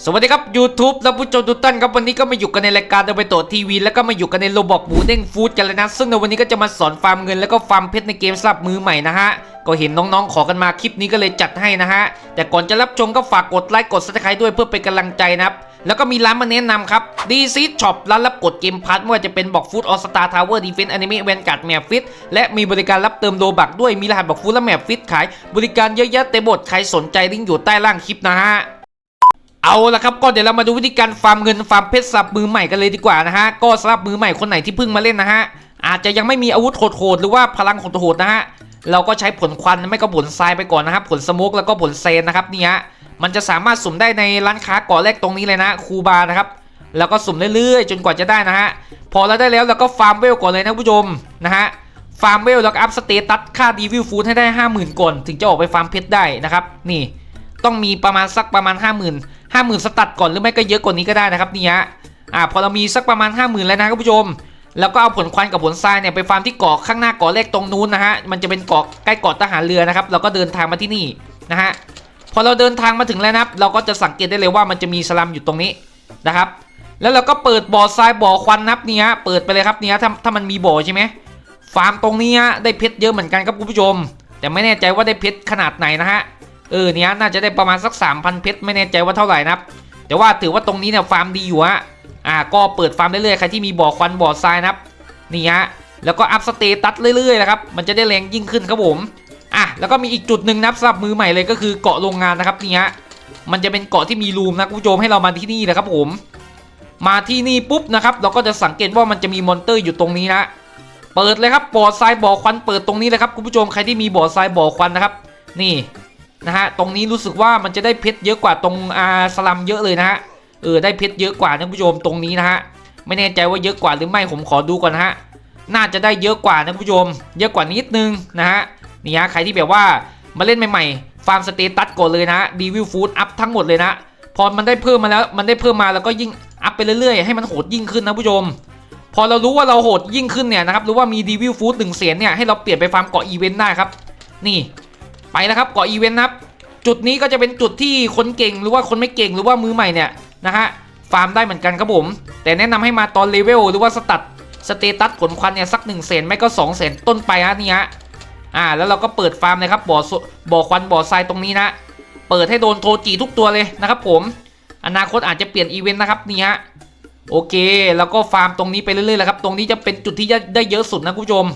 สวัสดีครับ YouTube และผู้ชมทุกท่านครับวันนี้ก็มาอยู่กันในรายการเดไปโตทีวีแล้วก็มาอยู่กันในโรบอกหมูเด้งฟู้ดกันเลยนะ ซึ่งในวันนี้ก็จะมาสอนฟาร์มเงินแล้วก็ฟาร์มเพชรในเกมสำหรับมือใหม่นะฮะก็เห็นน้องๆ ขอกันมาคลิปนี้ก็เลยจัดให้นะฮะ แต่ก่อนจะรับชมก็ฝากกดไลค์กดซับสไครต์ด้วยเพื่อเป็นกำลังใจนะครับ แล้วก็มีร้านมาแนะนำครับดีซีช็อปร้านรับกดเกมพัทไม่ว่าจะเป็นบอกฟู้ดออสตาทาวเวอร์ดีเฟนต์อนิเมะแวนการ์ดแมปฟิตและมีบริการรับเติมโลบักด้วยมีรหัสบอกฟู้ดและแมปฟิตขาย บริการเยอะแยะเต็มหมดใครสนใจลิงก์อยู่ใต้ล่างคลิปนะฮะ เอาละครับก็เดี๋ยวเรามาดูวิธีการฟาร์มเงินฟาร์มเพชรสับมือใหม่กันเลยดีกว่านะฮะก็สำหรับมือใหม่คนไหนที่เพิ่งมาเล่นนะฮะอาจจะยังไม่มีอาวุธโหดๆหรือว่าพลังโหดๆนะฮะเราก็ใช้ผลควันไม่ก็ผลทรายไปก่อนนะครับผลสโมกแล้วก็ผลเซนนะครับนี่ฮะมันจะสามารถสุ่มได้ในร้านค้าก่อแรกตรงนี้เลยนะคูบานะครับแล้วก็สุ่มเรื่อยๆ จนกว่าจะได้นะฮะพอเราได้แล้วเราก็ฟาร์มเวลก่อนเลยนะผู้ชมนะฮะฟาร์มเวลแล้วอัพสเตตัสค่าดีวิวฟูดให้ได้ 50,000ก่อนถึงจะออกไปฟาร์มเพชรได้นะครับนี่ ต้องมีประมาณสักประมาณ 5 0,000 50,000สตัดก่อนหรือไม่ก็เยอะกว่านี้ก็ได้นะครับนี่ฮะอ่าพอเรามีสักประมาณ 50,000 แล้วนะครับผู้ชม แล้วก็เอาผลควันกับผลทรายเนี่ยไปฟาร์มที่เกาะข้างหน้าเกาะแรกตรงนู้นนะฮะมันจะเป็นเกาะใกล้เกาะทหารเรือนะครับเราก็เดินทางมาที่นี่นะฮะพอเราเดินทางมาถึงแล้วนะครับ เราก็จะสังเกตได้เลยว่ามันจะมีสลัมอยู่ตรงนี้นะครับ แล้วเราก็เปิดบ่อทรายบ่อควันนับเนี่ยเปิดไปเลยครับเนี่ยถ้าถ้ามันมีบ่อใช่ไหมฟาร์มตรงนี้ได้เพชรเยอะเหมือนกันครับคุณผู้ชม แต่ไม่แน่ใจว่าได้เพชรขนาดไหนนะฮะ เออเนี่ยน่าจะได้ประมาณสัก 3,000 เพชรไม่แน่ใจว่าเท่าไหร่นะครับ แต่ว่าถือว่าตรงนี้เนี่ยฟาร์มดีอยู่ฮะอ่าก็เปิดฟาร์มเรื่อยๆใครที่มีบ่อควันบ่อทรายนะครับนี่ฮะแล้วก็อัพสเตตัสเรื่อยๆนะครับมันจะได้แรงยิ่งขึ้นครับผมอะแล้วก็มีอีกจุดหนึ่งนะครับสำหรับมือใหม่เลยก็คือเกาะโรงงานนะครับนี่ฮะมันจะเป็นเกาะที่มีรูมนะคุณผู้ชมให้เรามาที่นี่นะครับผม มาที่นี่ปุ๊บนะครับ เราก็จะสังเกตว่ามันจะมีมอนเตอร์อยู่ตรงนี้นะเปิดเลยครับบ่อทรายบ่อควันเปิดตรงนี้เลยครับคุณผู้ชมใครที่มีบ่อทรายบ่อควันนะครับ นี่ นะฮะตรงนี้รู้สึกว่ามันจะได้เพชรเยอะกว่าตรงอาสลัมเยอะเลยนะฮะเออได้เพชรเยอะกว่านะคุณผู้ชมตรงนี้นะฮะไม่แน่ใจว่าเยอะกว่าหรือไม่ผมขอดูก่อนนะฮะน่าจะได้เยอะกว่านะผู้ชม เยอะกว่านิดนึงนะฮะนี่ฮะใครที่แบบว่ามาเล่นใหม่ๆฟาร์มสเตตัสก่อนเลยนะดีวิวฟู้ดอัพทั้งหมดเลยนะพอมันได้เพิ่มมาแล้วมันได้เพิ่มมาแล้วก็ยิ่งอัพไปเรื่อยๆให้มันโหดยิ่งขึ้นนะผู้ชม พอเรารู้ว่าเราโหดยิ่งขึ้นเนี่ยนะครับหรือว่ามีดีวิวฟู้ดหนึ่งเสียนเนี่ยให้เราเปลี่ยนไปฟาร์มเกาะอีเวนต์ได้ครับ นี่ ไปแล้วครับเกาะอีเวนต์นะครับจุดนี้ก็จะเป็นจุดที่คนเก่งหรือว่าคนไม่เก่งหรือว่ามือใหม่เนี่ยนะฮะฟาร์มได้เหมือนกันครับผม แต่แนะนำให้มาตอนเลเวลหรือว่าสตัดสเตตัสผลควันเนี่ยสัก1นึ่งเซนไม่ก็2องเซนต้นไปฮะนี่ฮะอ่าแล้วเราก็เปิดฟาร์มเลยครับบ่อบ่อควันบ่อทรายตรงนี้นะ เปิดให้โดนโทจิทุกตัวเลยนะครับผมอนาคตอาจจะเปลี่ยนอีเวนต์นะครับนี่ฮะโอเค แล้วก็ฟาร์มตรงนี้ไปเรื่อยๆแล้วครับ ตรงนี้จะเป็นจุดที่ได้เยอะสุดนะคุณผู้ชม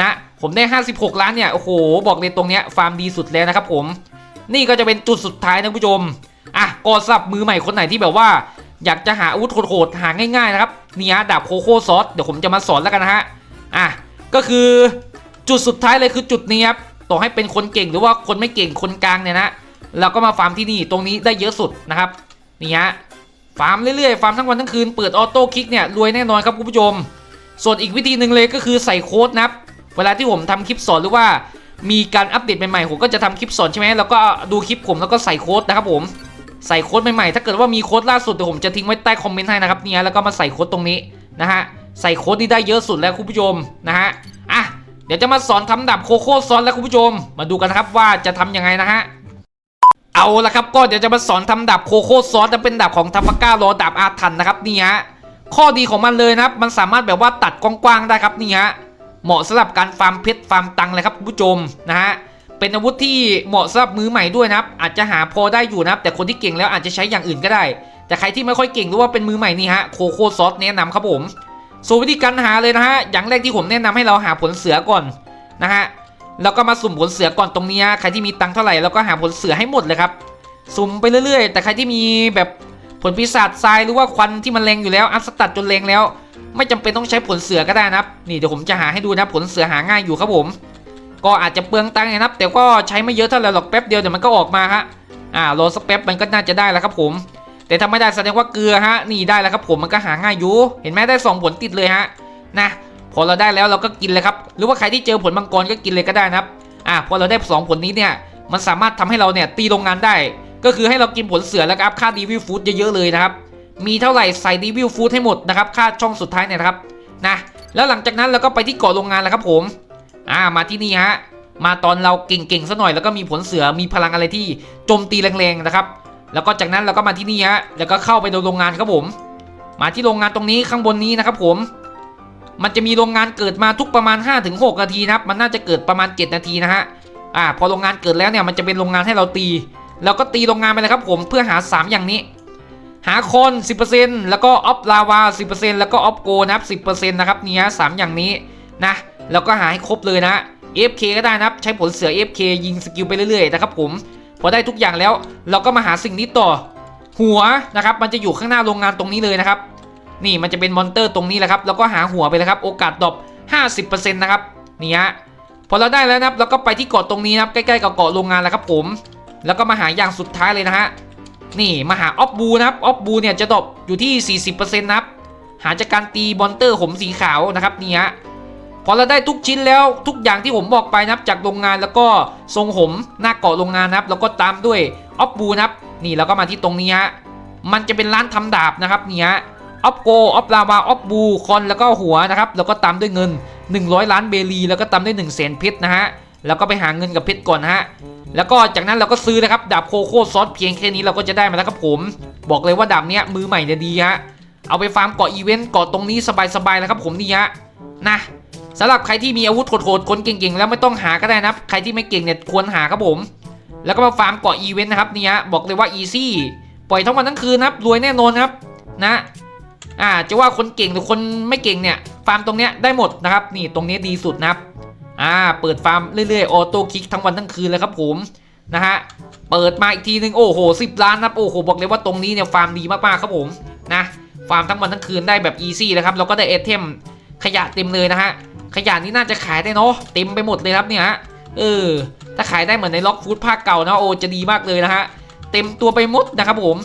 นะ ผมได้ 56 ล้านเนี่ย โอ้โห บอกเลยตรงเนี้ยฟาร์มดีสุดแล้วนะครับผม นี่ก็จะเป็นจุดสุดท้ายนะคุณผู้ชม อะก็สำหรับมือใหม่คนไหนที่แบบว่า อยากจะหาอาวุธโหดๆหาง่ายๆนะครับนี่ฮะดาบโคโค่ซอสเดี๋ยวผมจะมาสอนแล้วกันนะฮะ อะ ก็คือจุดสุดท้ายเลยคือจุดนี้ครับ ต่อให้เป็นคนเก่งหรือว่าคนไม่เก่งคนกลางเนี่ยนะเราก็มาฟาร์มที่นี่ตรงนี้ได้เยอะสุดนะครับ นี่ฮะ ฟาร์มเรื่อยๆ ฟาร์มทั้งวันทั้งคืน เปิดออโต้คลิกเนี่ยรวยแน่นอนครับคุณผู้ชม ส่วนอีกวิธีหนึ่งเลยก็คือใส่โค้ดนะครับ เวลาที่ผมทำคลิปสอนหรือว่ามีการอัปเดตใหม่ๆผมก็จะทำคลิปสอนใช่ไหมแล้วก็ดูคลิปผมแล้วก็ใส่โค้ดนะครับผมใส่โค้ดใหม่ๆ ถ้าเกิดว่ามีโค้ดล่าสุดเดี๋ยวผมจะทิ้งไว้ใต้คอมเมนต์ให้นะครับเนี่ยแล้วก็มาใส่โค้ดตรงนี้นะฮะใส่โค้ดนี่ได้เยอะสุดแล้วคุณผู้ชมนะฮะอะเดี๋ยวจะมาสอนทำดับโคโค่ซอสแล้วคุณผู้ชม มาดูกันนะครับว่าจะทำยังไงนะฮะเอาละครับก็เดี๋ยวจะมาสอนทำดาบโคโค่ซอสจะเป็นดาบของทามาก้ารอดาบอาถรรพ์นะครับนี่ฮะข้อดีของมันเลยนะครับมันสามารถแบบว่าตัดกว้างๆได้ครับนี่ฮะ เหมาะสำหรับการฟาร์มเพชรฟาร์มตังเลยครับคุณผู้ชมนะฮะเป็นอาวุธที่เหมาะสำหรับมือใหม่ด้วยนะครับ อาจจะหาพอได้อยู่นะครับ แต่คนที่เก่งแล้วอาจจะใช้อย่างอื่นก็ได้ แต่ใครที่ไม่ค่อยเก่งหรือว่าเป็นมือใหม่นี่ฮะโคโค่ซอสแนะนำครับผมส่วนวิธีการหาเลยนะฮะอย่างแรกที่ผมแนะนำให้เราหาผลเสือก่อนนะฮะแล้วก็มาสุ่มผลเสือก่อนตรงนี้ใครที่มีตังเท่าไหร่แล้วก็หาผลเสือให้หมดเลยครับสุ่มไปเรื่อยๆ แต่ใครที่มีแบบผลปีศาจทรายหรือว่าควันที่มันแรงอยู่แล้วอัพสตัดจนแรงแล้ว ไม่จำเป็นต้องใช้ผลเสือก็ได้นะครับนี่เดี๋ยวผมจะหาให้ดูนะผลเสือหาง่ายอยู่ครับผม ก็อาจจะเปลืองตังค์นะครับ แต่ก็ใช้ไม่เยอะเท่าไหร่หรอกแป๊บเดียวเดี๋ยวมันก็ออกมาฮะอ่ารอสักแป๊บมันก็น่าจะได้แล้วครับผม แต่ถ้าไม่ได้แสดงว่าเกลือฮะนี่ได้แล้วครับผมมันก็หาง่ายอยู่เห็นไหมได้สองผลติดเลยฮะนะพอเราได้แล้วเราก็กินเลยครับหรือว่าใครที่เจอผลมังกรก็กินเลยก็ได้นะครับอ่าพอเราได้สองผลนี้เนี่ยมันสามารถทำให้เราเนี่ยตีโรงงานได้ ก็คือให้เรากินผลเสือแล้วก็อัพค่าดีวิวฟู้ดเยอะๆเลยนะครับ มีเท่าไหร่ใส่ดีวิวฟู้ดให้หมดนะครับค่าช่องสุดท้ายเนี่ยนะครับนะแล้วหลังจากนั้นเราก็ไปที่เกาะโรงงานแล้วครับผมอ่ามาที่นี่ฮะมาตอนเราเก่งๆซะหน่อยแล้วก็มีผลเสือมีพลังอะไรที่โจมตีแรงๆนะครับ แล้วก็จากนั้นเราก็มาที่นี่ฮะแล้วก็เข้าไปในโรงงานครับผม มาที่โรงงานตรงนี้ข้างบนนี้นะครับผม มันจะมีโรงงานเกิดมาทุกประมาณ 5-6 นาทีนะครับ มันน่าจะเกิดประมาณ 7 นาทีนะฮะอ่าพอโรงงานเกิดแล้วเนี่ยมันจะเป็นโรงงานให้เราตี เราก็ตีโรงงานไปเลยครับผมเพื่อหา 3 อย่างนี้ หาคอน10%แล้วก็ออฟลาวา10%แล้วก็ออฟโกนะครับ10%นะครับเนี่ยสามอย่างนี้นะแล้วก็หาให้ครบเลยนะ FK ก็ได้นะครับ ใช้ผลเสือ FK ยิงสกิลไปเรื่อยๆนะครับผมพอได้ทุกอย่างแล้ว เราก็มาหาสิ่งนี้ต่อ หัวนะครับ มันจะอยู่ข้างหน้าโรงงานตรงนี้เลยนะครับ นี่มันจะเป็นมอนเตอร์ตรงนี้แหละครับ แล้วก็หาหัวไปเลยครับ โอกาสดรอป50%นะครับนี่ฮะพอเราได้แล้วนะครับเราก็ไปที่เกาะตรงนี้นะครับใกล้ๆกับเกาะโรงงานแล้วครับผม แล้วก็มาหาอย่างสุดท้ายเลยนะฮะ นี่มาหาออฟบูนะครับออฟบูเนี่ยจะดรอยู่ที่ 40%นะครับหาจากการตีมอนเตอร์หมสีขาวนะครับนี่ฮะพอเราได้ทุกชิ้นแล้วทุกอย่างที่ผมบอกไปนะครับจากโรงงานแล้วก็ทรงผมหน้าเกาะโรงงานนะครับแล้วก็ตามด้วยออฟบูนะครับนี่แล้วก็มาที่ตรงนี้ฮะมันจะเป็นร้านทำดาบนะครับนี่ฮะออฟโกออฟลาวาออฟบูคอนแล้วก็หัวนะครับแล้วก็ตามด้วยเงิน 100 ล้านเบลีแล้วก็ตามด้วย1 0 0 0 0แสนเพชรนะฮะ แล้วก็ไปหาเงินกับเพชรก่อนฮะ แล้วก็จากนั้นเราก็ซื้อนะครับดาบโคโค่ซอสเพียงแค่นี้เราก็จะได้มาแล้วครับผม บอกเลยว่าดาบเนี้ยมือใหม่เนี่ยดีฮะ เอาไปฟาร์มเกาะอีเวนต์เกาะตรงนี้สบายๆแล้วครับผมนี่ฮะนะสำหรับใครที่มีอาวุธโหดๆคนเก่งๆ แล้วไม่ต้องหาก็ได้นะครับใครที่ไม่เก่งเนี่ยควรหาครับผม แล้วก็มาฟาร์มเกาะอีเวนต์นะครับนี่ฮะบอกเลยว่าอีซี่ปล่อยทั้งวันทั้งคืนนะครับรวยแน่นอนครับนะอ่าจะว่าคนเก่งหรือคนไม่เก่งเนี่ยฟาร์มตรงเนี้ยได้หมดนะครับนี่ตรงนี้ดีสุดนะครับ อ่าเปิดฟาร์มเรื่อยๆออโต้คลิกทั้งวันทั้งคืนเลยครับผมนะฮะเปิดมาอีกทีนึงโอ้โหสิบล้านนะครับโอ้โหบอกเลยว่าตรงนี้เนี่ยฟาร์มดีมากๆครับผมนะฟาร์มทั้งวันทั้งคืนได้แบบอีซี่เลยครับแล้วก็ได้เอเทมขยะเต็มเลยนะฮะขยะนี้น่าจะขายได้เนาะเต็มไปหมดเลยครับเนี่ยฮะเออถ้าขายได้เหมือนในล็อกฟู้ดภาคเก่านะโอ้จะดีมากเลยนะฮะเต็มตัวไปหมดนะครับผม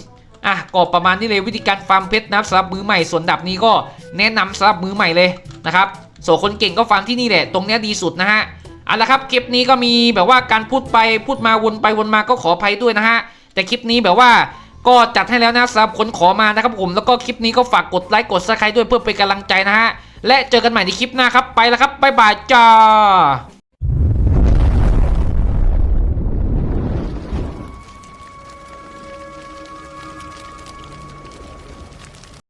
อะก็ประมาณนี้เลยวิธีการฟาร์มเพชรนะครับสำหรับมือใหม่ส่วนดับนี้ก็แนะนำสำหรับมือใหม่เลยนะครับ โส่คนเก่งก็ฟังที่นี่แหละ ตรงเนี้ยดีสุดนะฮะเอาละครับคลิปนี้ก็มีแบบว่าการพูดไปพูดมาวนไปวนมาก็ขออภัยด้วยนะฮะแต่คลิปนี้แบบว่าก็จัดให้แล้วนะสำหรับคนขอมานะครับผมแล้วก็คลิปนี้ก็ฝากกดไลค์กดซับสไครต์ด้วยเพื่อเป็นกำลังใจนะฮะและเจอกันใหม่ในคลิปหน้าครับไปแล้วครับบ๊ายบายจ้า